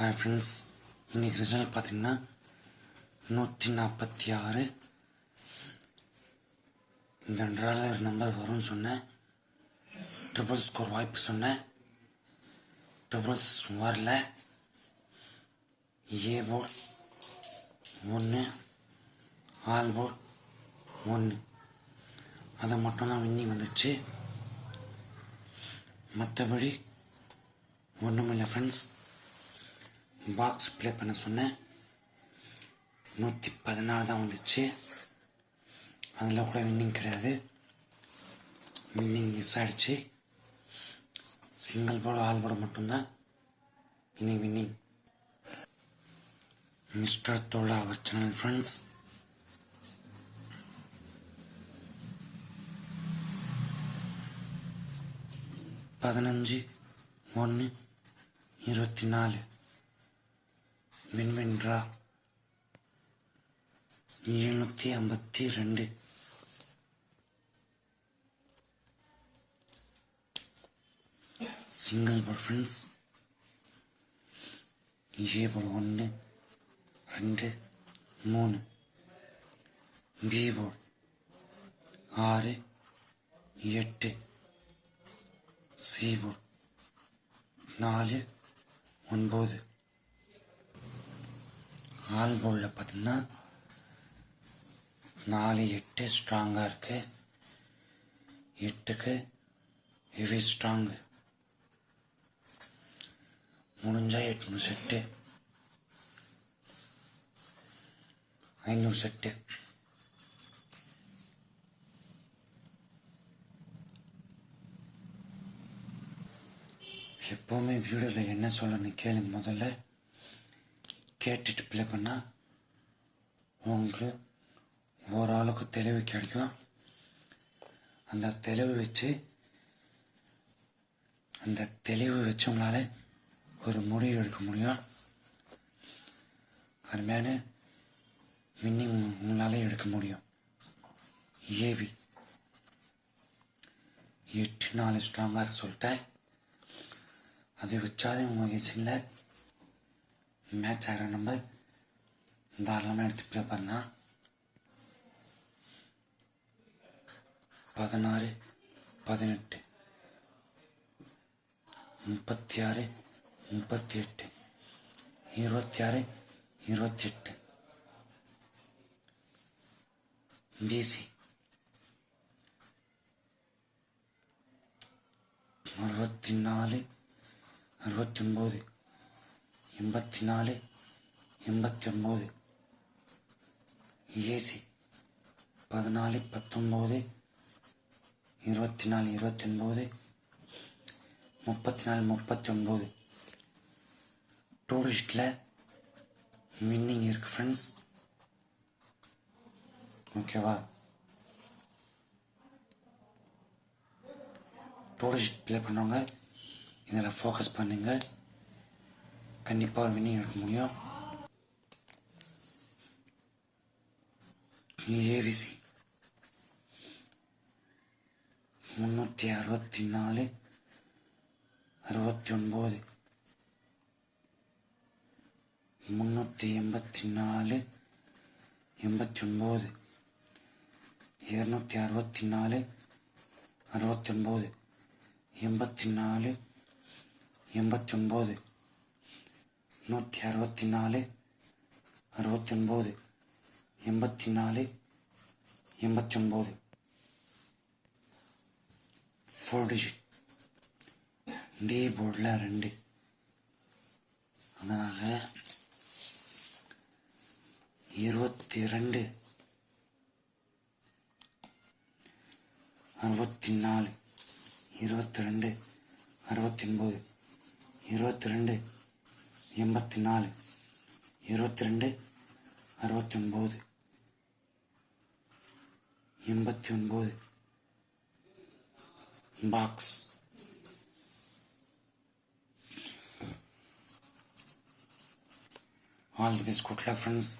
Hi friends இன்றைக்கி result பார்த்தீங்கன்னா நூற்றி நாற்பத்தி ஆறு. இந்த ட்ராலர் நம்பர் வரும்னு சொன்னேன். ட்ரிபிள் ஸ்கோர் வாய்ப்பு சொன்னேன். ட்ரிபிள்ஸ் வரல. ஏ போர்ட் ஒன்று ஆல் போர்ட் ஒன்று அதை மட்டும்தான் வின்னிங் வந்துச்சு. மற்றபடி ஒன்றுமில்லை ஃப்ரெண்ட்ஸ் பாக்ஸ் ப்ளே பண்ண சொன்னேன். நூற்றி பதினாலு தான் வந்துச்சு. அதில் கூட வின்னிங் கிடையாது. வின்னிங் மிஸ் ஆகிடுச்சு சிங்கிள் போர்டு ஆல் போர்டு மட்டும்தான். இன்னைக்கு வின்னிங் மிஸ்டர் தோழா அவர் சேனல் ஃப்ரெண்ட்ஸ் பதினஞ்சு ஒன்று இருபத்தி நாலு. வின்வின்ட்ரா எழுநூற்றி ஐம்பத்தி ரெண்டு. சிங்கிள் பால் ஃப்ரெண்ட்ஸ் ஏ பால் ஒன்று ரெண்டு மூணு. பி பால் ஆறு எட்டு. சி பால் நாலு ஒன்பது. ஆல் போர்டில் பார்த்தீங்கன்னா நாலு எட்டு ஸ்ட்ராங்காக இருக்குது எட்டுக்கு ஹெவி ஸ்ட்ராங்கு முடிஞ்சால் எட்நூறு செட்டு ஐநூறு செட்டு எப்போவுமே வீடியோவில் என்ன சொல்லணும் கேளுங்க முதல்ல. கேட்டுட்டு ப்ளே பண்ணால் உங்களுக்கு ஓரளவுக்கு தெளிவு கிடைக்கும். அந்த தெளிவு வச்சு அந்த தெளிவு வச்சு உங்களால் ஒரு முடிவு எடுக்க முடியும். அருமையான மேலே வின்னிங் உங்களால் எடுக்க முடியும். ஏபி எட்டு நாலு ஸ்ட்ராங்காக சொல்லிட்டேன். அது வச்சாலே உங்கள் வயசில் மேட்ச் ஆகிற நம்பர் தாராளமாக எடுத்து ப்ளே பண்ணலாம் பதினாறு பதினெட்டு முப்பத்தி ஆறு முப்பத்தி எட்டு இருபத்தி ஆறு இருபத்தி எட்டு பிசி அறுபத்தி நாலு அறுபத்தி ஒம்பது எண்பத்தி நாலு எண்பத்தி ஒம்பது ஏசி பதினாலு பத்தொம்போது இருபத்தி நாலு இருபத்தி ஒம்பது முப்பத்தி நாலு முப்பத்தி ஒம்பது டூரிஸ்டில் வின்னிங் இருக்குது ஃப்ரெண்ட்ஸ் ஓகேவா டூரிஸ்ட் ப்ளே பண்ணவங்க இதில் ஃபோக்கஸ் பண்ணுங்கள் கண்டிப்பாக ஒரு வின்னிங் எடுக்க முடியும். ஏபிசி முந்நூற்றி அறுபத்தி நாலு அறுபத்தி ஒன்பது. முந்நூற்றி எண்பத்தி நாலு எண்பத்தி ஒன்பது. இரநூத்தி அறுபத்தி நாலு அறுபத்தி ஒன்பது. எண்பத்தி நாலு எண்பத்தி ஒன்பது. நூற்றி அறுபத்தி நாலு அறுபத்தி ஒன்பது எண்பத்தி நாலு எண்பத்தி ஒன்பது ஃபோர் டிஜிட் டி போர்டில் ரெண்டு. அதனால் இருபத்தி ரெண்டு அறுபத்தி நாலு இருபத்தி ரெண்டு அறுபத்தி ஒன்பது இருபத்தி ரெண்டு எண்பத்தி நாலு இருபத்தி ரெண்டு அறுபத்தி ஒன்பது எண்பத்தி ஒன்பது box all the best good luck friends